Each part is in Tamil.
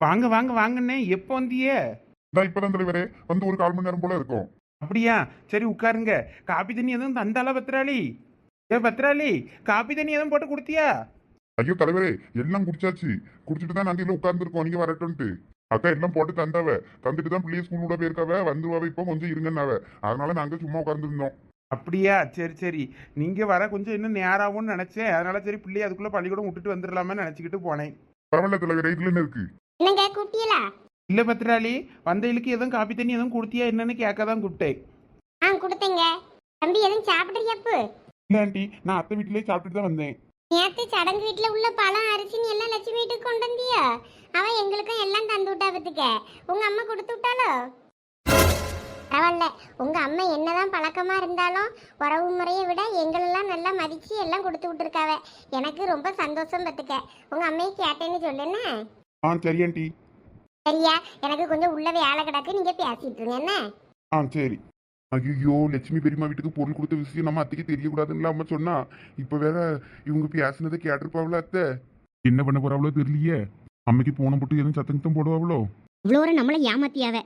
வாங்க வாங்க வாங்கண்ணே. எப்போ வந்தியே? இதான் இப்பதான் தலைவரே வந்து ஒரு கால் மணி நேரம் போல இருக்கும். அப்படியா? சரி உட்காருங்க. காப்பி தண்ணி எதுவும் தந்தாளா பத்ராளி? ஏ பத்ராளி காப்பி தண்ணி எதுவும் போட்டு கொடுத்தியா? ஐயோ தலைவரே எல்லாம் குடிச்சாச்சு. குடிச்சிட்டு தான் நாங்க இல்ல உட்கார்ந்துருக்கோம். நீங்க வரட்டும்ட்டு. அக்கா எல்லாம் போட்டு தந்தாவ. தந்துட்டு தான் பிள்ளைய ஸ்கூல் விட போயிருக்காவ. வந்துருவாவ இப்போ கொஞ்சம் இருங்கன்னாவ. அதனால நாங்க சும்மா உட்கார்ந்துருந்தோம். அப்படியா? சரி சரி. நீங்க வர கொஞ்சம் இன்னும் நேராகும்னு நினைச்சேன். அதனால சரி பிள்ளைய அதுக்குள்ள பள்ளிக்கூடம் விட்டுட்டு வந்துடலாமே நினைச்சுக்கிட்டு போனேன். பரவாயில்ல தலைவரே இதுல என்ன இருக்கு? என்னங்க கூப்பிட்டீங்களா? இல்ல பத்ராளி வந்தைகளுக்கு எதுவும் காப்பி தண்ணி எதுவும் கொடுத்தியா என்னன்னு கேட்க தான் கூப்பிட்டேன். ஆ கொடுத்தேங்க. தம்பி எதுவும் சாப்பிட்றியாப்பு இல்ல ஆண்டி நான் அத்தை வீட்டிலேயே சாப்பிட்டுட்டு தான் வந்தேன். நேத்து சடங்கு வீட்டுல உள்ள பழம் அரிசி நீ எல்லாம் லட்சுமி வீட்டுக்கு கொண்டு வந்தியா? அவன் எங்களுக்கும் எல்லாம் தந்து விட்டா பத்துக்க உங்க அம்மா கொடுத்து விட்டாலோ பரவாயில்ல. உங்க அம்மா என்னதான் பழக்கமா இருந்தாலும் உறவு முறையை விட எங்களெல்லாம் நல்லா மதிச்சு எல்லாம் கொடுத்து விட்டுருக்காவ. எனக்கு ரொம்ப சந்தோஷம் பத்துக்க. உங்க அம்மையை கேட்டேன்னு சொல்லுன்னு ஆ சரி ஆண்டி. சரியா? எனக்கு கொஞ்சம் உள்ள வேலை கிடக்கு நீங்க பேசிட்டு இருங்க என்ன? ஆ சரி. ஐயோ லட்சுமி பெரியம்மா வீட்டுக்கு பொருள் கொடுத்த விஷயம் நம்ம அத்தைக்கு தெரியக்கூடாதுன்னு அம்மா சொன்னா இப்ப வேற இவங்க பேசினதை கேட்டிருப்பாவளோ அத்தை? என்ன பண்ண போறாவளோ தெரியலையே. அம்மைக்கு போன போட்டு எதுவும் சத்தம் கித்தம் போடுவாவளோ? இவ்வளோ ஒரு நம்மளை ஏமாத்தியாவ.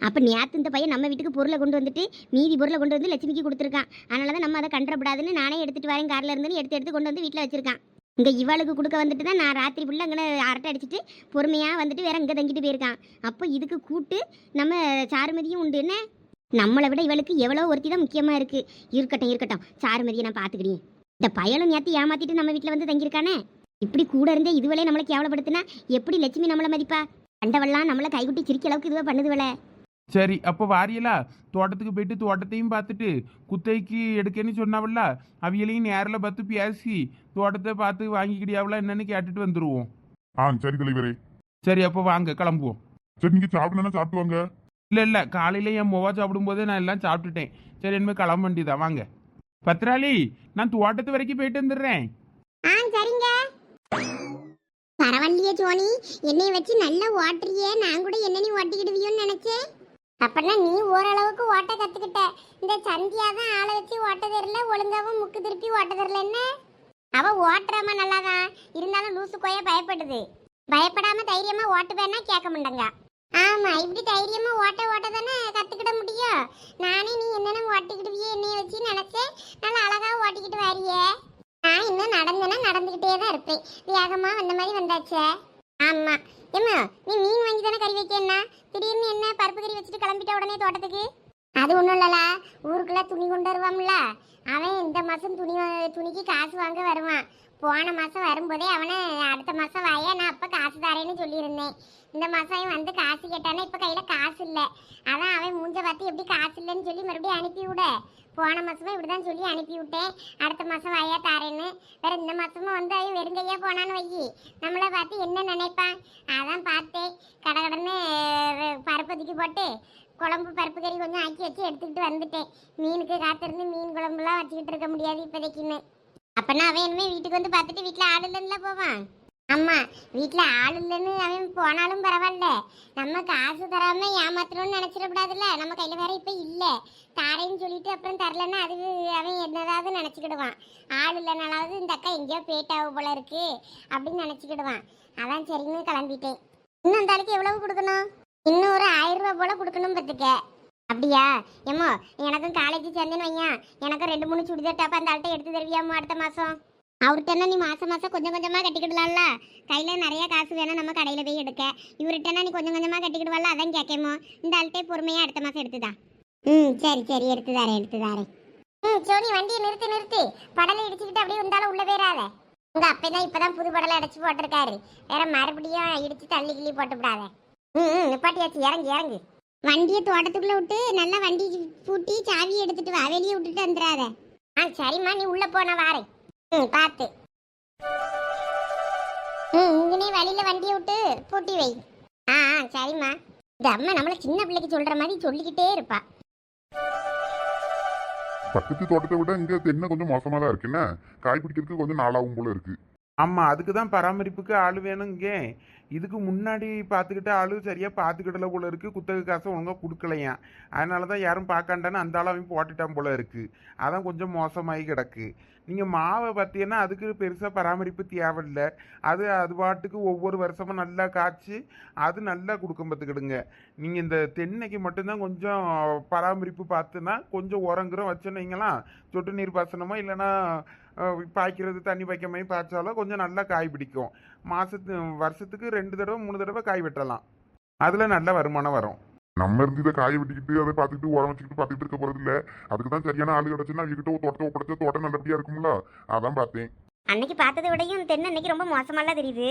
அப்போ நேற்று இந்த பையன் நம்ம வீட்டுக்கு பொருளை கொண்டு வந்துட்டு மீதி பொருளை கொண்டு வந்து லட்சுமிக்கு கொடுத்துருக்கான். அதனால தான் நம்ம அதை கண்டுறப்படாதுன்னு நானே எடுத்துட்டு வரேன் காரில் இருந்து எடுத்து எடுத்து கொண்டு வந்து வீட்டில் வச்சிருக்கான். இங்கே இவளுக்கு கொடுக்க வந்துட்டு தான் நான் ராத்திரி ஃபுல்லாக அங்கே அரட்டை அடிச்சிட்டு பொறுமையாக வந்துட்டு வேற இங்கே தங்கிட்டு போயிருக்கான். அப்போ இதுக்கு கூட்டு நம்ம சாருமதியும் உண்டு. என்ன? நம்மளை விட இவளுக்கு எவ்வளோ ஒருத்தி தான் முக்கியமாக இருக்குது இருக்கட்டும் இருக்கட்டும். சாருமதியை நான் பார்த்துக்கிட்டேன் இந்த பயலும் நேற்று ஏமாத்திட்டு நம்ம வீட்டில் வந்து தங்கியிருக்கானே? இப்படி கூட இருந்தே இதுவளே நம்மளை கேவலப்படுத்தினா எப்படி லட்சுமி நம்மளை மதிப்பா? கண்டவெல்லாம் நம்மளை கைகுட்டி சிரிக்க அளவுக்கு இதுவே பண்ணுதுவளே? சரி அப்போ வாரியலா? தோட்டத்துக்கு போயிட்டு தோட்டத்தையும் பார்த்துட்டு குத்தைக்கு எடுக்கன்னு சொன்னாவல்ல? அவியலையும் நேரில் பார்த்து பேசி தோட்டத்தை பார்த்து வாங்கிக்கிடியாவளா என்னன்னு கேட்டுட்டு வந்துருவோம். ஆ சரி தலைவரே. சரி அப்போ வாங்க கிளம்புவோம். சரி நீங்க சாப்பிடணும்னா சாப்பிட்டு வாங்க இல்லை இல்லை காலையில் என் மொவா சாப்பிடும்போதே நான் எல்லாம் சாப்பிட்டுட்டேன். சரி இனிமேல் கிளம்ப வேண்டியதா? வாங்க. பத்ராளி நான் தோட்டத்து வரைக்கும் போயிட்டு வந்துடுறேன். ஆ சரிங்க. பரவாயில்லையே சோனி என்னைய வச்சு நல்லா ஓட்டுறியே. நான் கூட என்ன நீ ஓட்டிக்கிடுவியோன்னு நினைச்சேன். அப்பனா நீ ஓரளவுக்கு ஓட்ட கத்துக்கிட்ட. இந்த சந்தியா தான் ஆளை வச்சு ஓட்ட தெரியல ஒழுங்காவும் முக்கு திருப்பி ஓட்ட தெரியல. என்ன? அவ ஓட்டுறாம நல்லாதான் இருந்தாலும் லூசு கோய பயப்படுது. பயப்படாம தைரியமா ஓட்டுவேன்னா கேட்க மாட்டேங்க. ஆமா இப்படி தைரியமா ஓட்ட ஓட்ட தானே கத்துக்கிட முடியும். நானே நீ என்னென்ன ஓட்டிக்கிடுவியே என்னைய வச்சு நினைச்சேன்? நல்லா அழகா ஓட்டிக்கிட்டு வாரியே. நான் இன்னும் நடந்தேன்னா நடந்துகிட்டே தான் இருப்பேன். வேகமா வந்த மாதிரி வந்தாச்சே. ஆமா. ஏம்மா நீ மீன் வாங்கி தானே கறி வைக்கன்னா? திடீர்னு என்ன பருப்பு கறி வச்சுட்டு கிளம்பிட்ட உடனே தோட்டத்துக்கு? அது ஒன்றும் இல்லல. ஊருக்குள்ள துணி கொண்டு வருவான்ல. அவன் இந்த மாசம் துணி துணிக்கு காசு வாங்க வருவான். போன மாசம் வரும்போதே அவனை அடுத்த மாசம் வாயா நான் அப்போ காசு தரேன்னு சொல்லியிருந்தேன். இந்த மாசம் அவன் வந்து காசு கேட்டானா இப்போ கையில் காசு இல்லை. அதான் அவன் மூஞ்ச பார்த்து எப்படி காசு இல்லைன்னு சொல்லி மறுபடியும் அனுப்பி விட போன மாசமும் இப்படிதான் சொல்லி அனுப்பி விட்டேன் அடுத்த மாசம் வாயா தாரேன்னு. வேற இந்த மாசமும் வந்து அவன் வெறுங்கையா போனான்னு வை நம்மளை பார்த்து என்ன நினைப்பான் அதான் பார்த்தேன். கடகடன்னு பருப்பதிக்கு போட்டு குழம்பு பருப்பு கறி கொஞ்சம் ஆக்கி வச்சு எடுத்துக்கிட்டு வந்துட்டேன். மீனுக்கு காத்திருந்து மீன் குழம்புலாம் வச்சுக்கிட்டு இருக்க முடியாது இப்போதைக்குன்னு. அப்பனா அவன் இனிமே வீட்டுக்கு வந்து பார்த்துட்டு வீட்டில் ஆடலன்னா போவான். ஆமா வீட்டில் ஆள் இல்லைன்னு அவன் போனாலும் பரவாயில்ல. நம்ம காசு தராம ஏமாத்தணும்னு நினைச்சிடக்கூடாதுல்ல. நம்ம கையில வேற இப்ப இல்ல. தாரேன்னு சொல்லிட்டு அப்புறம் தரலன்னா அது அவன் என்னதாவது நினைச்சுக்கிடுவான். ஆள் இல்லைனாலாவது இந்த அக்கா எங்கேயோ பேட்டாவு போல இருக்கு அப்படின்னு நினைச்சுக்கிடுவான். அதான் சரின்னு கிளம்பிட்டேன். இன்னும் அந்த ஆளுக்கு எவ்வளவு கொடுக்கணும்? இன்னும் ஒரு ஆயிரம் ரூபாய் போல கொடுக்கணும் பார்த்துக்க. அப்படியா? ஏமோ எனக்கும் காலேஜ் சேர்ந்தேன்னு வையன். எனக்கும் ரெண்டு மூணு சுடிதார் டாப் அந்த ஆள்கிட்ட எடுத்து தருவியாமா அடுத்த மாசம்? அவர்கிட்டனா நீ மாசம் மாசம் கொஞ்சம் கொஞ்சமாக கட்டிக்கிடலாம்ல? கையில் நிறைய காசு வேணால் நம்ம கடையில் போய் எடுக்க. இவர்கிட்டனா நீ கொஞ்சம் கொஞ்சமாக கட்டிக்கிடுவாள்? அதான் கேட்கமோ இந்த ஆள்கிட்டே பொறுமையாக அடுத்த மாதம் எடுத்துதா. ம் சரி சரி. எடுத்து தரேன் எடுத்து தரேன். ம் சோனி வண்டியை நிறுத்து நிறுத்து. படலை இடிச்சுக்கிட்டு அப்படியே வந்தாலும் உள்ள போயிடாத உங்கள் அப்பா தான் இப்பதான் புது படலை அடைச்சி போட்டிருக்காரு. வேற மறுபடியும் இடிச்சு தள்ளி கிள்ளி போட்டு விடாத. ம் ம் நிப்பாட்டியாச்சு. இறங்கு இறங்கு. வண்டியை தோட்டத்துக்குள்ளே விட்டு நல்லா வண்டி பூட்டி சாவி எடுத்துட்டு வா. வெளியே விட்டுட்டு வந்துடாத ஆ சரிம்மா. நீ உள்ளே போன வாரேன். ம் பார்த்து ம் இங்கனே வழியில வண்டியை விட்டு பூட்டி வை. ஆ ஆ சரிம்மா. இந்த அம்மா நம்மள சின்ன பிள்ளைக்கு சொல்ற மாதிரி சொல்லிக்கிட்டே இருப்பா. பக்கத்து தோட்டத்தை விட இங்க தென்னை கொஞ்சம் மோசமா தான் இருக்கு என்ன? காய் பிடிக்கிறதுக்கு கொஞ்சம் நாளாகும் போல இருக்கு. ஆமாம் அதுக்கு தான் பராமரிப்புக்கு ஆள் வேணுங்க இதுக்கு முன்னாடி பார்த்துக்கிட்ட ஆளு சரியாக பார்த்துக்கிடல போல இருக்கு. குத்தகை காசை ஒழுங்காக கொடுக்கலையாம் அதனால தான் யாரும் பார்க்காண்டான்னு அந்த ஆள் அவன் போட்டுட்டான் போல இருக்கு. அதான் கொஞ்சம் மோசமாகி கிடக்கு. நீங்கள் மாவை பார்த்தீங்கன்னா அதுக்கு பெருசாக பராமரிப்பு தேவையில்லை. அது அது பாட்டுக்கு ஒவ்வொரு வருஷமும் நல்லா காய்ச்சி அது நல்லா கொடுக்கும் பார்த்துக்கிடுங்க. நீங்கள் இந்த தென்னைக்கு மட்டும்தான் கொஞ்சம் பராமரிப்பு பார்த்துன்னா கொஞ்சம் உரங்குறம் வச்சுனீங்களா சொட்டு நீர் பாசனமோ இல்லைன்னா பாய்க்கிறது தண்ணி பாய்க்க மாதிரி பாய்ச்சாலும் கொஞ்சம் நல்லா காய் பிடிக்கும். மாதத்து வருஷத்துக்கு ரெண்டு தடவை மூணு தடவை காய் வெட்டலாம். அதில் நல்ல வருமானம் வரும். நம்ம இருந்து இதை காய வெட்டிக்கிட்டு அதை பார்த்துக்கிட்டு உரம் வச்சுக்கிட்டு பார்த்துக்கிட்டு இருக்க போறது இல்ல. அதுக்கு தான் சரியான ஆளு கிடைச்சுன்னா அவங்ககிட்ட தோட்டத்தை ஒப்படைச்சா தோட்டம் நல்லபடியா இருக்கும்ல? அதான் பார்த்தேன். அன்னைக்கு பார்த்ததை விடையும் தென்னை அன்னைக்கு ரொம்ப மோசமாலாம் தெரியுது.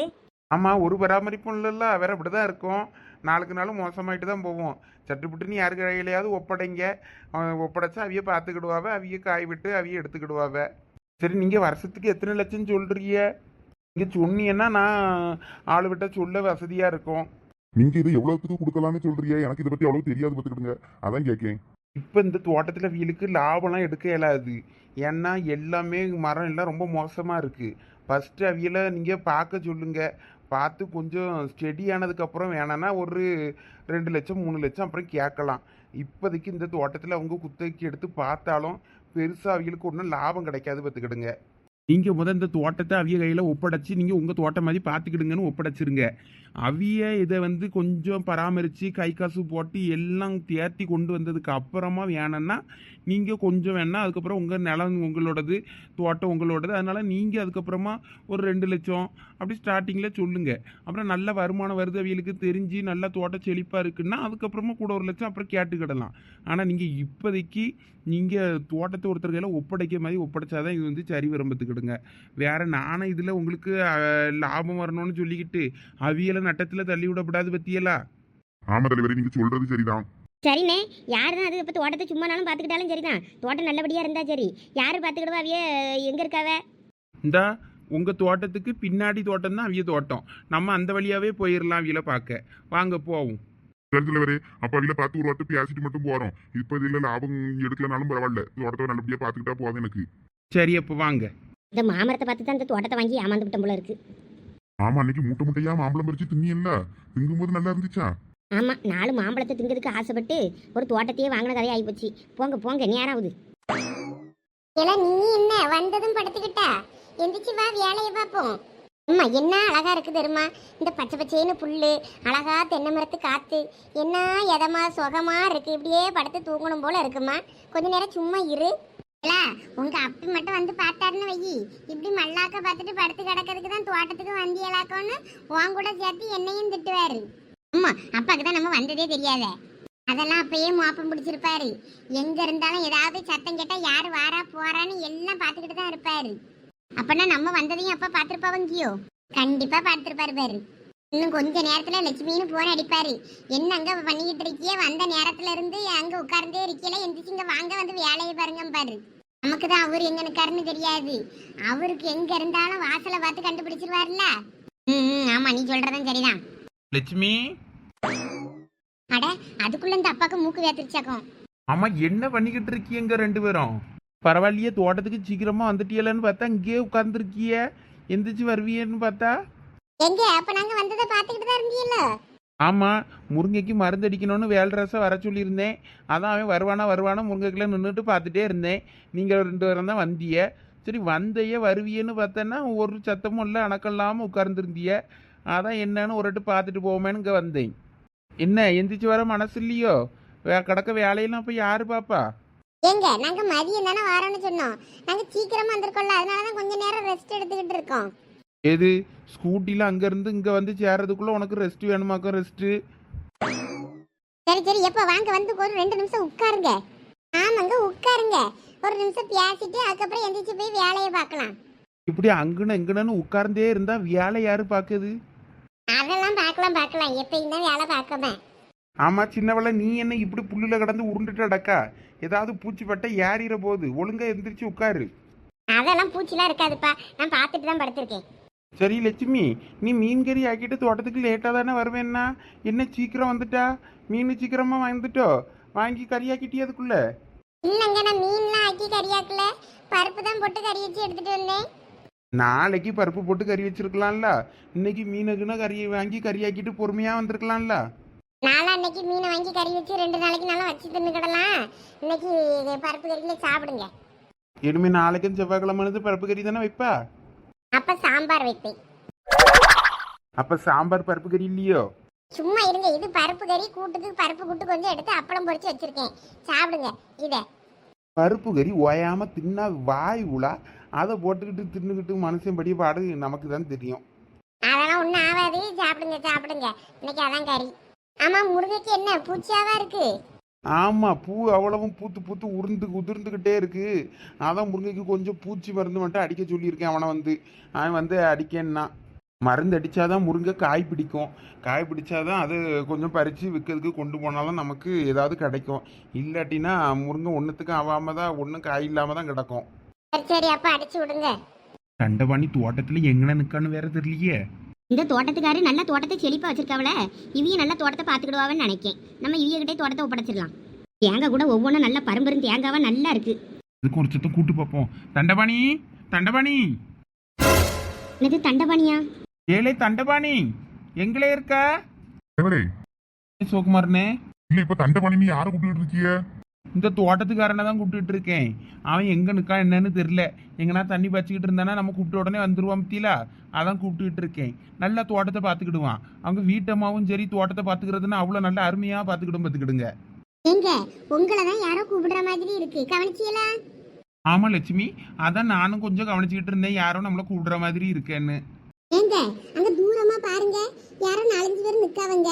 ஆமாம் ஒரு பராமரிப்பும் இல்லைல்ல வேற இப்படி தான் இருக்கும். நாளுக்கு நாள் மோசமாயிட்டு தான் போவோம். சட்டுப்புட்டுன்னு யாரு கையிலையாவது ஒப்படைங்க. அவன் ஒப்படைச்சா அவிய பார்த்துக்கிடுவாவ அவிய காய் விட்டு அவிய எடுத்துக்கிடுவாவ. சரி நீங்கள் வருஷத்துக்கு எத்தனை லட்சம் சொல்கிறீங்க நீங்கள் சொன்னீங்கன்னா நான் ஆள் விட்ட சொல்ல வசதியாக இருக்கும். நீங்க இதை எவ்வளவுக்கு கொடுக்கலாம்னு சொல்றீங்க எனக்கு இதை பத்தி அவ்வளவு தெரியாது பார்த்துக்கிடுங்க. அதான் கேட்கேன் இப்போ இந்த தோட்டத்தில் வீலுக்கு லாபம்லாம் எடுக்க இயலாது. ஏன்னா எல்லாமே மரம் எல்லாம் ரொம்ப மோசமாக இருக்குது ஃபஸ்ட்டு அவியலை நீங்கள் பார்க்க சொல்லுங்க. பார்த்து கொஞ்சம் ஸ்டெடி ஆனதுக்கப்புறம் வேணான்னா ஒரு ரெண்டு லட்சம் மூணு லட்சம் அப்புறம் கேட்கலாம். இப்போதைக்கு இந்த தோட்டத்தில் அவங்க குத்தகைக்கு எடுத்து பார்த்தாலும் பெருசாக அவியலுக்கு ஒன்றும் லாபம் கிடைக்காது பார்த்துக்கிடுங்க. நீங்கள் முதல் இந்த தோட்டத்தை அவிய கையில் ஒப்படைச்சி நீங்கள் உங்கள் தோட்டம் மாதிரி பார்த்துக்கிடுங்கன்னு ஒப்படைச்சிருங்க. அவிய இதை வந்து கொஞ்சம் பராமரித்து கை காசு போட்டு எல்லாம் தேர்த்தி கொண்டு வந்ததுக்கு அப்புறமா வேணும்னா நீங்கள் கொஞ்சம் வேணால் அதுக்கப்புறம் உங்கள் நிலம் உங்களோடது தோட்டம் உங்களோடது. அதனால் நீங்கள் அதுக்கப்புறமா ஒரு ரெண்டு லட்சம் அப்படி ஸ்டார்டிங்கில் சொல்லுங்கள் அப்புறம் நல்ல வருமானம் வருது அவியலுக்கு தெரிஞ்சு நல்ல தோட்டம் செழிப்பாக இருக்குன்னா அதுக்கப்புறமா கூட ஒரு லட்சம் அப்புறம் கேட்டுக்கிடலாம். ஆனால் நீங்கள் இப்போதைக்கு நீங்கள் தோட்டத்தை ஒருத்தர் கையில் ஒப்படைக்க மாதிரி ஒப்படைச்சாதான் இது வந்து சரி விரும்பத்துக்கிடுங்க. வேறு நானும் இதில் உங்களுக்கு லாபம் வரணும்னு சொல்லிக்கிட்டு அவியலை நட்டத்தில் தள்ளி விடக்கூடாது பத்தியலா? ஆமா தலைவரே நீங்க சொல்றது சரிதான். சரிண்ணே யார் தான் அது இப்போ தோட்டத்தை சும்மானாலும் பார்த்துக்கிட்டாலும் சரிதான். தோட்டம் நல்லபடியாக இருந்தா சரி. யார் பார்த்துக்கிடுவா அவிய எங்கே இருக்காவ? இந்தா உங்கள் தோட்டத்துக்கு பின்னாடி தோட்டம் தான் அவிய தோட்டம். நம்ம அந்த வழியாகவே போயிடலாம் அவியலை பார்க்க வாங்க போவோம். சரி தலைவரே அப்ப அவில பார்த்து ஒரு வார்த்தை பேசிட்டு மட்டும் போறோம். இப்ப இதுல லாபம் எடுக்கலனாலும் பரவாயில்ல. தோட்டத்தை நல்லபடியா பார்த்துக்கிட்டா போதும் எனக்கு. சரி அப்போ வாங்க. இந்த மாமரத்தை பார்த்து தான் இந்த தோட்டத்தை வாங்கி ஏமாந்து விட்டோம் போல இருக்கு. ஆமா அன்னைக்கு மூட்டை முட்டையா மாம்பழம் பறிச்சு தின்னியல்ல? திங்கும்போது நல்லா இருந்துச்சா? ஆமாம் நாலு மாம்பழத்தை திங்கிறதுக்கு ஆசைப்பட்டு ஒரு தோட்டத்தையே வாங்கின கதையை ஆகிப்போச்சு போங்க போங்க நேராகுது நீ என்ன வந்ததும் படுத்துக்கிட்டா? எந்திரிச்சு வா வேலையை பார்ப்போம். அம்மா என்ன அழகா இருக்கு தெரியுமா? இந்த பச்சை பச்சைன்னு புல்லு அழகா தென்னை மரத்து காத்து. என்ன எதமா சுகமா இருக்கு? இப்படியே படுத்து தூங்கணும் போல இருக்குமா? கொஞ்ச நேரம் சும்மா இரு. இல்ல, உங்க அப்பி மட்டும் வந்து பார்த்தாருன்னு வை இப்படி மல்லாக்க பார்த்துட்டு படுத்து கிடக்கிறதுக்கு தான் தோட்டத்துக்கு வந்தியலாக்கோன்னு உன் கூட சேர்த்து என்னையும் திட்டுவாரு. அம்மா அப்பாக்கு தான் நம்ம வந்ததே தெரியாதே. அதெல்லாம் அப்பயே மோப்பம் பிடிச்சிருப்பாரு. எங்க இருந்தாலும் ஏதாவது சத்தம் கேட்டா யாரு வாரா போறான்னு எல்லாம் பார்த்துக்கிட்டு தான் இருப்பாரு. அப்பனா நம்ம வந்ததையும் அப்பா பார்த்துருப்பாவங்கியோ கண்டிப்பா பார்த்துருப்பாரு பாரு. இன்னும் கொஞ்ச நேரத்துல லட்சுமின்னு போன் அடிப்பாரு. என்ன அங்க பண்ணிக்கிட்டு இருக்கியே? வந்த நேரத்துல இருந்து அங்க உட்கார்ந்தே இருக்கல எந்திரிச்சு இங்க வாங்க வந்து வேலையை பாருங்க பாரு நமக்கு தான் அவர் எங்க இருக்காருன்னு தெரியாது. அவருக்கு எங்க இருந்தாலும் வாசலை பார்த்து கண்டுபிடிச்சிருவாருல்ல ம் ஆமா நீ சொல்றதும் சரிதான். லட்சுமி? அட அதுக்குள்ள இந்த அப்பாக்கு மூக்கு வேத்திருச்சாக்கும். ஆமாம் என்ன பண்ணிக்கிட்டு இருக்கீங்க ரெண்டு பேரும்? பரவாயில்லையே தோட்டத்துக்கு சீக்கிரமாக வந்துட்டியலன்னு பார்த்தா இங்கேயே உட்காந்துருக்கிய எந்திரிச்சு வருவியன்னு பார்த்தா? எங்க? அப்ப நாங்க வந்ததை பாத்துக்கிட்டு தான் இருந்தீல்ல ஆமாம் முருங்கைக்கு மருந்து அடிக்கணும்னு வேல்ரசை வர சொல்லியிருந்தேன். அதான் அவன் வருவானா வருவானா முருங்கைக்குள்ள நின்றுட்டு பார்த்துட்டே இருந்தேன். நீங்கள் ரெண்டு பேரும் தான் வந்திய சரி வந்தைய வருவியன்னு பார்த்தேன்னா ஒரு சத்தமும் இல்லை அணக்கம் இல்லாமல் உட்கார்ந்துருந்திய அதான் என்னன்னு ஒரு வாட்டி பார்த்துட்டு போவோமேனு இங்கே வந்தேன். என்ன எந்திரிச்சு வர மனசு இல்லையோ? வே கிடக்க வேலையெல்லாம் அப்போ யார் பாப்பா? ஏங்க நாங்கள் மதியம் தானே வரோம்னு சொன்னோம். நாங்கள் சீக்கிரமாக வந்திருக்கோம்ல அதனாலதான் கொஞ்சம் நேரம் ரெஸ்ட் எடுத்துக்கிட்டு இருக்கோம். எது? ஸ்கூட்டியில் அங்கேருந்து இங்கே வந்து சேர்றதுக்குள்ளே உனக்கு ரெஸ்ட் வேணுமாக்கும் ரெஸ்ட்டு சரி சரி எப்ப? வாங்க வந்து ஒரு ரெண்டு நிமிஷம் உட்காருங்க. ஆமாங்க உட்காருங்க. ஒரு நிமிஷம் பேசிட்டு அதுக்கப்புறம் எந்திரிச்சு போய் வேலையை பார்க்கலாம். இப்படி அங்கன இங்கனன்னு உட்கார்ந்தே இருந்தால் வேலை யார் பார்க்குது? அதெல்லாம் பார்க்கலாம் பார்க்கலாம். எப்பயும் தான் வேலை பார்க்கமே. ஆமா சின்னவள நீ என்ன இப்படி புல்லுல கடந்து உருண்டுட்டு அடக்கா ஏதாவது பூச்சி பட்ட ஏறிற போது ஒழுங்கா எந்திரிச்சு உட்காரு. அதெல்லாம் பூச்சிலாம் இருக்காதுப்பா. நான் பார்த்துட்டு தான் படுத்திருக்கேன். சரி லட்சுமி நீ மீன் கறி ஆக்கிட்டு தோட்டத்துக்கு லேட்டாக தானே வருவேன்னா? என்ன சீக்கிரம் வந்துட்டா? மீன் சீக்கிரமா வந்துட்டோ வாங்கி கறி ஆக்கிட்டியே அதுக்குள்ள? இல்லைங்க நான் மீன்லாம் ஆக்கி கறியாக்கல பருப்பு தான் போட்டு கறி வச்சு எடுத்துட்டு வந்தேன். நாளைக்கு பருப்பு போட்டு கறி வச்சிருக்கலாம்ல. இன்னைக்கு மீனுக்குன்னா கறியை வாங்கி கறியாக்கிட்டு பொறுமையாக வந்திருக்கலாம்ல? நாளா இன்னைக்கு மீனை வாங்கி கறி வச்சு ரெண்டு நாளைக்கு நல்லா வச்சு தின்னுக்கிடலாம். இன்னைக்கு பருப்பு கறியில சாப்பிடுங்க. இனிமே நாளைக்கும் செவ்வாய்க்கிழமை பருப்பு கறி தானே வைப்பா? அப்ப சாம்பார் வைப்பேன் அப்போ சாம்பார் பருப்பு கறி இல்லையோ? சும்மா இருங்க. இது பருப்பு கறி கூட்டுக்கு பருப்பு கூட்டு கொஞ்சம் எடுத்து அப்பளம் பொரிச்சு வச்சிருக்கேன். சாப்பிடுங்க. இத. பருப்பு கறி ஓயாம தின்னா வாய் உலா அதை போட்டுக்கிட்டு தின்னுக்கிட்டு மனுஷன் படி பாடு நமக்கு தான் தெரியும். அதெல்லாம் ஒன்றும் ஆகாது சாப்பிடுங்க சாப்பிடுங்க. இன்னைக்கு அதான் கறி. ஆமா முருங்கைக்கு என்ன? பூச்சியாவா இருக்கு? ஆமாம் பூ அவ்வளவும் பூத்து பூத்து உருந்து உதிர்ந்துக்கிட்டே இருக்கு. அதான் முருங்கைக்கு கொஞ்சம் பூச்சி மருந்து மட்டும் அடிக்க சொல்லியிருக்கேன் அவனை வந்து. அவன் வந்து அடிக்கன்னா. மருந்து அடித்தாதான் முருங்கை காய் பிடிக்கும். காய் பிடிச்சாதான் அது கொஞ்சம் பறித்து விற்கிறதுக்கு கொண்டு போனாலும் நமக்கு ஏதாவது கிடைக்கும். இல்லாட்டினா முருங்கை ஒன்றுத்துக்கும் ஆகாம தான் ஒன்றும் காய் இல்லாமல் தான் கிடக்கும். சரி சரி அப்ப அடிச்சு விடுங்க. தண்டவாணி தோட்டத்தில் எங்கே நிற்கான்னு வேற தெரியலையே. இந்த தோட்டத்துக்காரு நல்ல தோட்டத்தை செழிப்பா வச்சிருக்காவல இவிய நல்ல தோட்டத்தை பார்த்துக்கிடுவாவன்னு நினைக்கேன். நம்ம இவிய கிட்டே தோட்டத்தை ஒப்படைச்சிடலாம். தேங்காய் கூட ஒவ்வொன்றும் நல்ல பரம்பரும் தேங்காவா நல்லா இருக்கு. இதுக்கு ஒரு சத்தம் கூட்டு பார்ப்போம். தண்டபாணி தண்டபாணி. என்னது தண்டபாணியா? ஏலே தண்டபாணி. எங்களே இருக்க? தலைவரே சிவகுமார்னே இல்ல இப்ப தண்டபாணி நீ யாரை கூப்பிட்டு இருக்கிய? இந்த தோட்டத்துக்காரனை தான் கூப்பிட்டுட்டு இருக்கேன். அவன் எங்க நிக்கா என்னன்னு தெரியல. எங்கன்னா தண்ணி பச்சிக்கிட்டு இருந்தானா நம்ம கூப்பிட்ட உடனே வந்துருவான் பத்தியிலா அதான் கூப்பிட்டுக்கிட்டு இருக்கேன். நல்லா தோட்டத்தை பார்த்துக்கிடுவான். அவங்க வீட்டம்மாவும் சரி தோட்டத்தை பார்த்துக்கிறதுன்னு அவ்வளோ நல்ல அருமையா பார்த்துக்கிடும் பார்த்துக்கிடுங்க. எங்க? உங்களை தான் யாரோ கூப்பிடுற மாதிரி இருக்கு. கவனிச்சியலா? ஆமா லட்சுமி அதான் நானும் கொஞ்சம் கவனிச்சுக்கிட்டு இருந்தேன். யாரும் நம்மள கூப்பிடுற மாதிரி இருக்கேன்னு. ஏங்க அங்க தூரமா பாருங்க. யாரோ நாலஞ்சு பேர் நிக்காவங்க.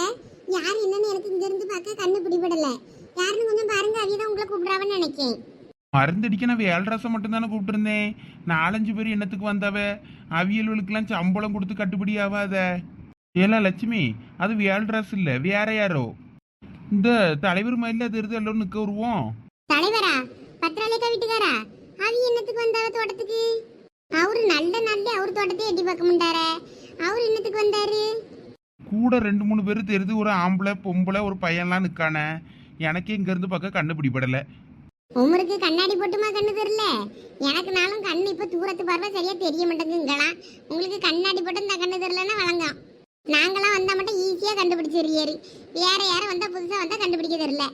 யார் என்னன்னு எனக்கு இங்க இருந்து பார்க்க கண்ணு பிடிபடல. யாருன்னு கொஞ்சம் பாருங்க. கூப்பிடுறாவன்னு நினைக்கேன் மருந்தடிக்க நான் ரசம் மட்டும் தானே கூப்பிட்டுருந்தேன் நாலஞ்சு பேர் என்னத்துக்கு வந்தவ? அவியல்களுக்கெல்லாம் சம்பளம் கொடுத்து கட்டுப்படி ஆகாத ஏலா லட்சுமி அது ட்ரெஸ் இல்லை வேற யாரோ? இந்த தலைவர் மயில தெரிஞ்சு எல்லோரும் நிற்க வருவோம். தலைவரா? பத்திராலேக்கா வீட்டுக்காரா? அவி என்னத்துக்கு வந்தாவ தோட்டத்துக்கு? அவரு நல்ல நல்ல அவர் தோட்டத்தை எட்டி பார்க்க முண்டாரே அவர் என்னத்துக்கு வந்தாரு? கூட ரெண்டு மூணு பேர் தெரிஞ்சு ஒரு ஆம்பளை பொம்பளை ஒரு பையன்லாம் நிற்கானே எனக்கே இங்கேருந்து பார்க்க கண்டுபிடிபடலை உமருக்கு கண்ணாடி போட்டுமா கண்ணு தெரியல? எனக்கு நாளும் கண்ணு இப்ப தூரத்து பார்வை சரியா தெரிய மாட்டேங்குங்களாம் உங்களுக்கு கண்ணாடி போட்டு இந்த கண்ணு தெரியலன்னா வழங்கும். நாங்களாம் வந்தா மட்டும் ஈஸியா கண்டுபிடிச்சிருக்காரு வேற யாரும் வந்தா புதுசா வந்தா கண்டுபிடிக்க தெரியல.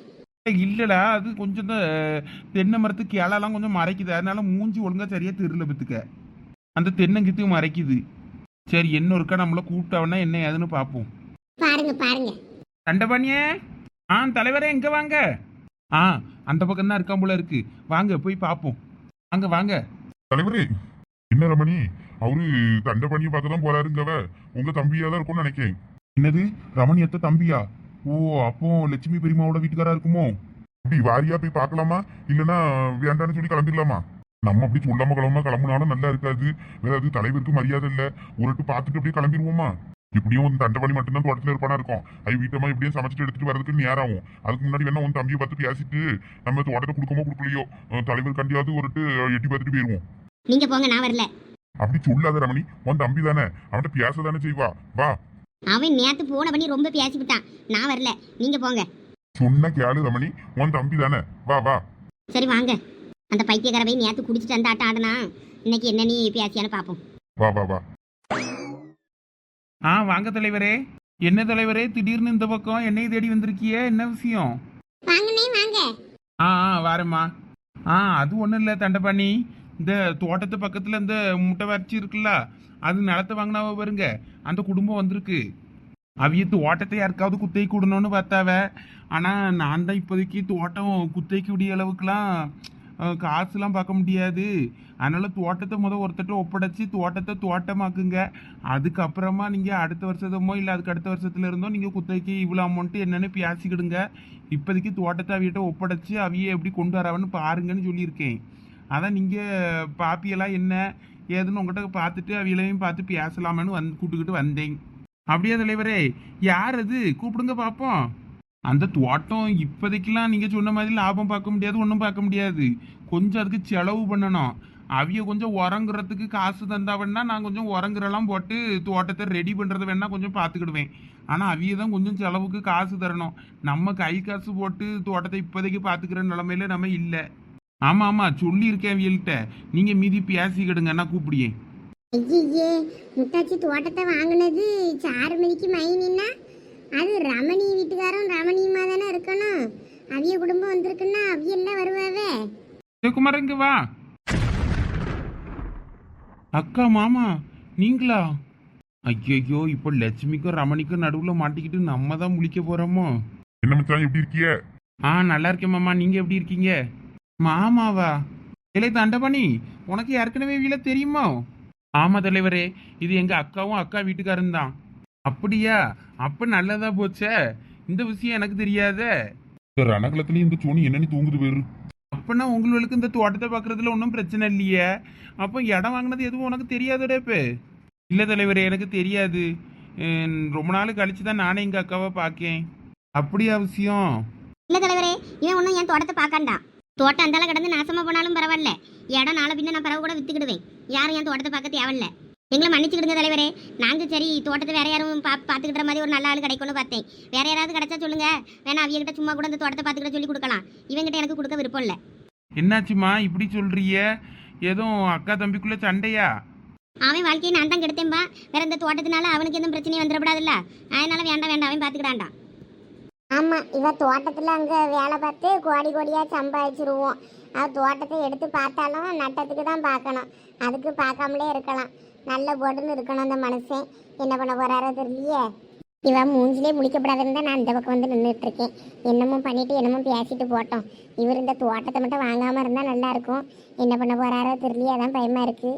இல்லைடா அது கொஞ்சம் இந்த தென்னை மரத்துக்கு இலெல்லாம் கொஞ்சம் மறைக்குது. அதனால மூஞ்சி ஒழுங்கா சரியா தெரியல பத்துக்க அந்த தென்னங்கித்து மறைக்குது. சரி என்ன இருக்கா நம்மள கூப்பிட்டவனா என்ன ஏதுன்னு பார்ப்போம். பாருங்க பாருங்க. தண்டபாணியே? ஆ தலைவரே எங்க வாங்க. ஆ அந்த பக்கம் தான் இருக்கான் போல இருக்கு. வாங்க போய் பார்ப்போம் வாங்க வாங்க. தலைவரே என்ன ரமணி? அவரு தண்டபாணியை பார்க்க தான் போறாருங்கவ உங்க தம்பியா தான் இருக்கும்னு நினைக்கிறேன். என்னது? ரமணியத்த தம்பியா? ஓ அப்போ லட்சுமி பெரியமாவோட வீட்டுக்காரா இருக்குமோ? அப்படி வாரியா போய் பார்க்கலாமா? இல்லைன்னா வேண்டாம்னு சொல்லி கிளம்பிடலாமா? நம்ம அப்படி சொல்லாம கிளம்ப கிளம்புனாலும் நல்லா இருக்காது. வேறது தலைவருக்கு மரியாதை இல்ல. ஒருட்டு பார்த்துட்டு அப்படியே கிளம்பிடுவோமா? இப்படியும் உன் தண்டபாணி மட்டும்தான் தோட்டத்துல இருப்பானா இருக்கும். அது வீட்டமா இப்படியும் சமைச்சிட்டு எடுத்துட்டு வரதுக்கு நேரம் ஆகும் அதுக்கு முன்னாடி வேணா உன் தம்பியை பார்த்து பேசிட்டு நம்ம தோட்டத்தை கொடுக்கமோ கொடுக்கலையோ தலைவர் கண்டியாவது ஒருட்டு எட்டி பார்த்துட்டு போயிருவோம். நீங்க போங்க நான் வரல. அப்படி சொல்லாத ரமணி உன் தம்பி தானே. அவன்கிட்ட பேச தானே செய்வா. வா. அவன் நேத்து போன பண்ணி ரொம்ப பேசி விட்டான். நான் வரல. நீங்க போங்க. சொன்ன கேளு ரமணி உன் தம்பி தானே. வா வா. சரி வாங்க. அந்த பைத்தியக்காரவை நேத்து குடிச்சிட்டு அந்த ஆட்டம் ஆடுனா இன்னைக்கு என்ன நீ பேசியான்னு பார்ப்போம் வா வா வா. ஆ வாங்க தலைவரே. என்ன தலைவரே திடீர்னு இந்த பக்கம் என்னைய தேடி வந்திருக்கியே என்ன விஷயம்? வாங்கண்ணே வாங்க. ஆ ஆ வாரேம்மா. ஆ அது ஒன்றும் இல்லை தண்டபாணி. இந்த தோட்டத்து பக்கத்தில் இந்த முட்டை வறட்சி இருக்குல்ல அது நிலத்தை வாங்கினாவ பாருங்க அந்த குடும்பம் வந்திருக்கு. அவிய தோட்டத்தை யாருக்காவது குத்தகைக்கு விடணும்னு பார்த்தாவ. ஆனால் நான் தான் இப்போதைக்கு தோட்டம் குத்தகைக்கு விடிய அளவுக்குலாம் காசுலாம் பார்க்க முடியாது. அதனால் தோட்டத்தை முதல் ஒருத்தட்ட ஒப்படைச்சி தோட்டத்தை தோட்டமாக்குங்க. அதுக்கப்புறமா நீங்கள் அடுத்த வருஷத்தமோ இல்லை அதுக்கு அடுத்த வருஷத்துல இருந்தோ நீங்கள் குத்தகைக்கு இவ்வளோ அமௌண்ட்டு என்னென்னு பேசிக்கிடுங்க இப்போதைக்கு தோட்டத்தை அவியிட்ட ஒப்படைச்சி அவியை எப்படி கொண்டு வரவன்னு பாருங்கன்னு சொல்லியிருக்கேன். அதான் நீங்கள் பாப்பியெல்லாம் என்ன ஏதுன்னு உங்கள்கிட்ட பார்த்துட்டு அவியலையும் பார்த்து பேசலாமேன்னு வந்து கூப்பிட்டுக்கிட்டு வந்தேன். அப்படியே தலைவரே யார் அது? கூப்பிடுங்க பார்ப்போம். அந்த தோட்டம் இப்போதைக்கெல்லாம் நீங்கள் சொன்ன மாதிரி லாபம் பார்க்க முடியாது ஒன்றும் பார்க்க முடியாது. கொஞ்சம் அதுக்கு செலவு பண்ணணும். அவிய கொஞ்சம் உறங்குறதுக்கு காசு தந்தாவன்னா நான் கொஞ்சம் உறங்குறலாம் போட்டு தோட்டத்தை ரெடி பண்ணுறது வேணா கொஞ்சம் பார்த்துக்கிடுவேன். ஆனால் அவிய தான் கொஞ்சம் செலவுக்கு காசு தரணும். நம்ம கை காசு போட்டு தோட்டத்தை இப்போதைக்கு பார்த்துக்கிற நிலமையில நம்ம இல்லை. ஆமாம் ஆமாம் சொல்லியிருக்கேன் அவியல்கிட்ட. நீங்கள் மீதி பேசிக்கிடுங்க நான் கூப்பிடியேன் ஐயே முட்டாச்சி தோட்டத்தை வாங்கினது சாருமதிக்கு மைனின்னா? அது ரமணி வீட்டுக்காரும் ரமணியுமா தானே இருக்கணும். அவிய குடும்பம் வந்திருக்குன்னா அவிய எல்லாம் வருவாவே? சிவகுமார் இங்க வா. அக்கா மாமா நீங்களா? ஐயையோ இப்போ லட்சுமிக்கும் ரமணிக்கும் நடுவில் மாட்டிக்கிட்டு நம்ம தான் முழிக்க போறோமோ? என்ன மச்சான் எப்படி இருக்கிய ஆ நல்லா இருக்கேன் மாமா. நீங்க எப்படி இருக்கீங்க? மாமாவா? இலை தண்டபாணி உனக்கு ஏற்கனவே வீல தெரியுமா? ஆமா தலைவரே. இது எங்க அக்காவும் அக்கா வீட்டுக்காரன் தான். அப்படியா? அப்ப நல்லதா போச்சே? இந்த விஷயம் எனக்கு தெரியாதே. ரணகலத்துலயும் இந்த சோனி என்னன்னு தூங்குது பேரு. அப்பனா உங்களுக்கு இந்த தோட்டத்தை பார்க்கறதுல ஒன்றும் பிரச்சனை இல்லையே? அப்போ இடம் வாங்கினது எதுவும் உனக்கு தெரியாதுடே இப்போ? இல்லை தலைவரே எனக்கு தெரியாது. ரொம்ப நாள் கழிச்சு தான் நானே எங்கள் அக்காவை பார்க்கேன் அப்படியா விஷயம்? இல்ல தலைவரே இவன் ஒன்றும் என் தோட்டத்தை பார்க்காண்டான். தோட்டம் அந்தால கிடந்து நாசமா போனாலும் பரவாயில்ல. இடம் நாளை பின்ன நான் பறவை கூட வித்துக்கிடுவேன். யாரும் என் தோட்டத்தை பார்க்க தேவையில்ல. எங்களை மன்னிச்சுக்கிடுங்க தலைவரே. நாங்க சரி தோட்டத்தை வேற யாரும் பா பார்த்துக்கிற மாதிரி ஒரு நல்ல ஆள் கிடைக்கும்னு பார்த்தேன். வேற யாராவது கிடைச்சா சொல்லுங்க. வேணா அவியகிட்ட சும்மா கூட இந்த தோட்டத்தை பார்த்துக்கிட்ட சொல்லி கொடுக்கலாம். இவங்கிட்ட எனக்கு கொடுக்க விருப்பம் இல்லை. என்னாச்சுமா இப்படி சொல்றிய எதுவும் அக்கா தம்பிக்குள்ள சண்டையா? அவன் வாழ்க்கையை நான் தான் கெடுத்தேன்பா. வேற இந்த தோட்டத்தினால அவனுக்கு எதுவும் பிரச்சனையும் வந்துடக்கூடாதுல்ல அதனால வேண்டாம் வேண்டாம் அவன் பார்த்துக்கிடாண்டான் ஆமா இவ தோட்டத்துல அங்க வேலை பார்த்து கோடி கோடியா சம்பாதிச்சிருவோம். அவ தோட்டத்தை எடுத்து பார்த்தாலும் நட்டத்துக்கு தான் பார்க்கணும். அதுக்கு பார்க்காமலே இருக்கலாம். நல்ல போட்டுன்னு இருக்கணும் அந்த மனுஷன். என்ன பண்ண போறாரோ தெரியலையே. இவன் மூஞ்சிலே முடிக்கப்படாதுன்னு தான் நான் இந்த பக்கம் வந்து நின்றுட்டு இருக்கேன் என்னமோ பண்ணிட்டு என்னமோ பேசிட்டு போட்டோம். இவர் இந்த தோட்டத்தை மட்டும் வாங்காம இருந்தா நல்லா இருக்கும். என்ன பண்ண போறாரோ தெரியலையே அதான் பயமா இருக்கு.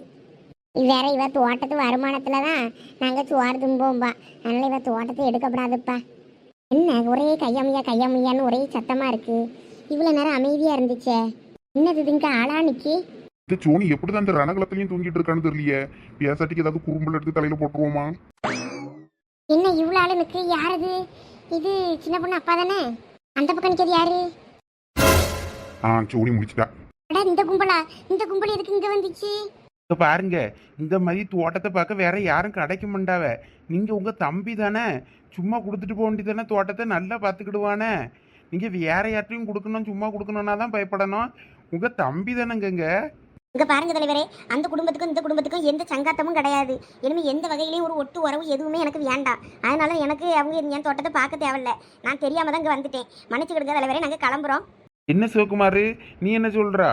வேற இவ தோட்டத்து வருமானத்துல தான் நாங்க சோறு தும்போம்பா. அதனால இவ தோட்டத்தை எடுக்கப்படாதுப்பா. என்ன ஒரே கையாமையா கையாமையான்னு ஒரே சத்தமா இருக்கு. இவ்வளவு நேரம் அமைதியா இருந்துச்சே. என்னது இதுங்க ஆளா நிக்கி? இந்த சோனி எப்படிதான் இந்த ரணகலத்திலயும் தூங்கிட்டு இருக்கான்னு தெரியலையே. பேசாட்டிக்கு ஏதாவது குறும்பல் எடுத்து தலையில போட்டுருவோமா? என்ன இவ்வளவு ஆளு நிக்கு யாரது? இது சின்ன பொண்ணு அப்பா தானே? அந்த பக்கம் நிக்கிறது யாரு? ஆ சோனி முடிச்சிட்டா. அட இந்த கும்பலா? இந்த கும்பல் எதுக்கு இங்க வந்துச்சு? இப்ப பாருங்க இந்த மாதிரி தோட்டத்தை பார்க்க வேற யாரும் கிடைக்க மாட்டாவ. நீங்க உங்க தம்பி தானே. சும்மா கொடுத்துட்டு போக வேண்டியதானே தோட்டத்தை நல்லா பார்த்துக்கிடுவானே. நீங்க வேற யார்ட்டையும் கொடுக்கணும் சும்மா கொடுக்கணும்னா தான் பயப்படணும். உங்க தம்பி தானேங்கங்க இங்க பாருங்க தலைவரே அந்த குடும்பத்துக்கும் இந்த குடும்பத்துக்கும் எந்த சங்காத்தமும் கிடையாது. இனிமே எந்த வகையிலையும் ஒரு ஒட்டு உறவு எதுவுமே எனக்கு வேண்டாம். அதனால எனக்கு அவங்க என் தோட்டத்தை பார்க்க தேவையில்ல. நான் தெரியாம தான் இங்க வந்துட்டேன். மன்னிச்சுக்கிடுங்க தலைவரே நாங்க கிளம்புறோம். என்ன சிவகுமார்? நீ என்ன சொல்றா?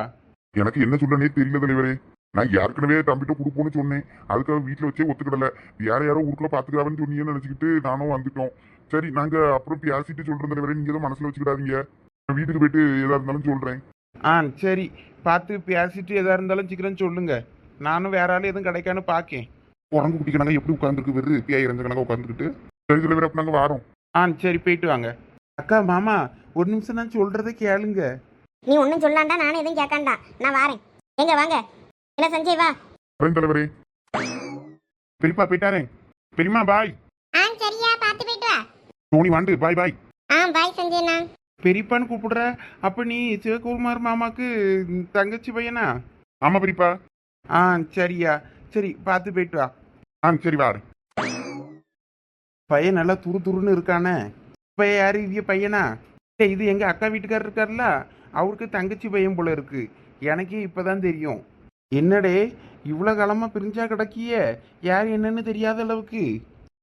எனக்கு என்ன சொல்லனே தெரியல தலைவரே. நான் ஏற்கனவே தம்பிட்ட கொடுப்போம்னு சொன்னேன். அதுக்காக வீட்டுல வச்சே ஒத்துக்கிடல. வேற யாரோ ஊருக்குள்ள பாத்துக்கிறான்னு சொன்னீங்கன்னு நினைச்சுக்கிட்டு நானும் வந்துட்டோம். சரி நாங்க அப்புறம் பேசிட்டு சொல்றோம் தலைவரே. நீங்க எதுவும் மனசுல வச்சுக்கிடாதீங்க. நான் வீட்டுக்கு போயிட்டு எதா இருந்தாலும் சொல்றேன். ஆ சரி. பார்த்து பேசிட்டு எதா இருந்தாலும் சீக்கிரம் சொல்லுங்க. நானும் வேற ஆள் எதுவும் கிடைக்கான்னு பார்க்கேன் குரங்கு குட்டி கணக்கா எப்படி உட்காந்துருக்கு வெறு பிஐ இறந்த கணக்கா உட்காந்துக்கிட்டு சரி தலைவரே அப்ப நாங்க வாரோம். ஆ சரி போயிட்டு வாங்க. அக்கா மாமா ஒரு நிமிஷம் நான் சொல்றதை கேளுங்க. நீ ஒன்றும் சொல்லாண்டா நானும் எதுவும் கேட்காண்டா. நான் வாரேன். எங்க வாங்க. இல்ல சஞ்சய் வா. வரேன் தலைவரே. பெரியப்பா போயிட்டாரேன் பெரியம்மா பாய் ஆ சரியா பார்த்து போயிட்டு வா. சோனி வாண்டு. பாய் பாய் ஆ பாய் சஞ்சய்ண்ணா பெரியப்பான்னு கூப்பிடுற? அப்ப நீ சிவகுமார் மாமாக்கு தங்கச்சி பையனா? ஆமா பெரியப்பா. ஆ சரியா. சரி பார்த்து போயிட்டு வா. ஆ சரி வாரு பையன் நல்லா துரு துருன்னு இருக்கானே. பையன் யாரு இவிய பையனா? ஏய், இது எங்க அக்கா வீட்டுக்காரர் இருக்கார்ல? அவருக்கு தங்கச்சி பையன் போல இருக்கு. எனக்கே இப்பதான் தெரியும். என்னடே இவ்வளோ காலமா பிரிஞ்சா கிடக்கியே? யார் என்னன்னு தெரியாத அளவுக்கு.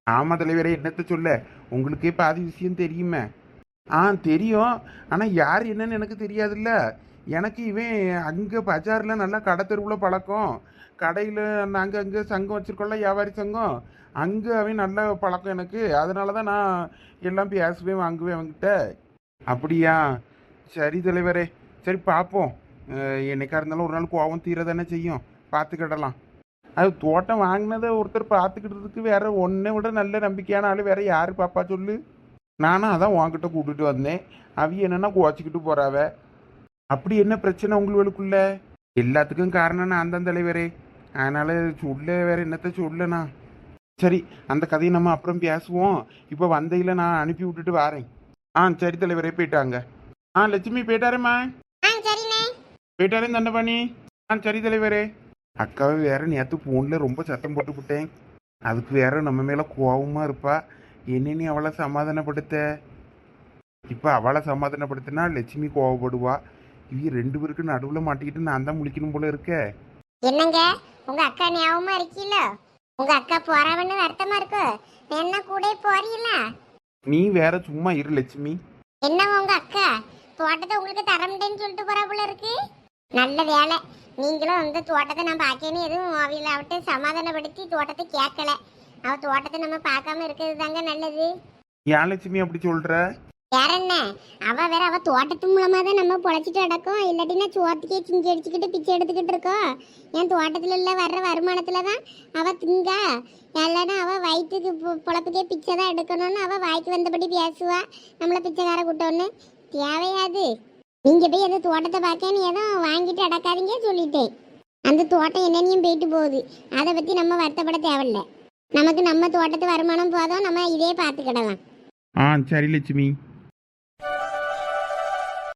ஆமா தலைவரே என்னத்த சொல்ல? உங்களுக்கே பாதி விஷயம் தெரியுமே. ஆ தெரியும். ஆனால் யார் என்னன்னு எனக்கு தெரியாதுல்ல. எனக்கு இவன் அங்கே பஜாரில் நல்லா கடை தெருவில் பழக்கம். கடையில் நாங்கள் அங்கே சங்கம் வச்சுருக்கோம்ல வியாபாரி சங்கம். அங்கே அவன் நல்ல பழக்கம் எனக்கு. அதனால தான் நான் எல்லாம் பேசுவேன் வாங்குவேன் அவங்ககிட்ட அப்படியா? சரி தலைவரே. சரி பார்ப்போம் என்னைக்கா இருந்தாலும் ஒரு நாள் கோவம் தீர தானே செய்யும். பார்த்துக்கிடலாம் அது தோட்டம் வாங்கினதை ஒருத்தர் பார்த்துக்கிட்டதுக்கு வேற ஒன்றை விட நல்ல நம்பிக்கையான ஆள் வேற யார் பாப்பா சொல்லு. நானும் அதான் உன்கிட்ட கூட்டிட்டு வந்தேன். அவி என்னன்னா குவச்சிக்கிட்டு போறாவ. அப்படி என்ன பிரச்சனை உங்களுக்குள்ள? எல்லாத்துக்கும் காரணம் நான் தான் தலைவரே. அதனால சொல்ல வேற என்னத்த சொல்லனா? சரி அந்த கதையை நம்ம அப்புறம் பேசுவோம். இப்போ வந்தையில் நான் அனுப்பி விட்டுட்டு வரேன். ஆ சரி தலைவரே போயிட்டாங்க. ஆ லட்சுமி போயிட்டாரேம்மா. போயிட்டாரே தண்டபாணி. ஆ சரி தலைவரே. அக்காவை வேற நேற்று ஃபோனில் ரொம்ப சத்தம் போட்டு விட்டேன் அதுக்கு வேற நம்ம மேலே கோவமா இருப்பா. என்னன்னு அவளை சமாதானப்படுத்த. இப்போ அவளை சமாதானப்படுத்தினா லட்சுமி கோவப்படுவா. இவங்க ரெண்டு பேருக்கு நடுவில் மாட்டிக்கிட்டு நான் தான் முழிக்கணும் போல இருக்கே. என்னங்க? உங்க அக்கா ஞாபகமா இருக்கீல உங்க அக்கா போறாவன்னு வருத்தமா இருக்கோ? என்ன கூட போறீல? நீ வேற சும்மா இரு லட்சுமி. என்ன உங்க அக்கா? தோட்டத்தை உங்களுக்கு தரமுட்டேன்னு சொல்லிட்டு போறா போல இருக்கு. நல்ல வேலை. நீங்களும் அந்த தோட்டத்தை நான் பார்க்கேன்னு எதுவும் அவையில அவட்ட சமாதானப்படுத்தி தோட்டத்தை கேட்கல. அவ தோட்டத்தை நம்ம பார்க்காம இருக்கிறது தாங்க நல்லது. ஏன் லட்சுமி அப்படி சொல்ற? வேற என்ன? அவ வேற அவ தோட்டத்து மூலமா தான் நம்ம பொழைச்சிட்டு அடக்கும் இல்லாட்டினா சோத்துக்கே சிங்கி அடிச்சுக்கிட்டு பிச்சை எடுத்துக்கிட்டு இருக்கோம் என் தோட்டத்துல உள்ள வர்ற வருமானத்துல தான் அவ திங்கா. இல்லைன்னா அவ வயிற்றுக்கு பொ- பொழப்புக்கே பிச்சை தான் எடுக்கணும்னு அவ வாய்க்கு வந்தபடி பேசுவா. நம்மள பிச்சைக்கார கூட்டம்னு தேவையாது. நீங்க போய் அந்த தோட்டத்தை பார்க்கன்னு ஏதோ வாங்கிட்டு அடக்காதீங்க சொல்லிட்டேன். அந்த தோட்டம் என்னென்னையும் போயிட்டு போகுது. அதை பத்தி நம்ம வருத்தப்பட தேவையில்ல. நமக்கு நம்ம தோட்டத்து வருமானம் போதும் நம்ம இதே பார்த்துக்கிடலாம். ஆ சரி லட்சுமி.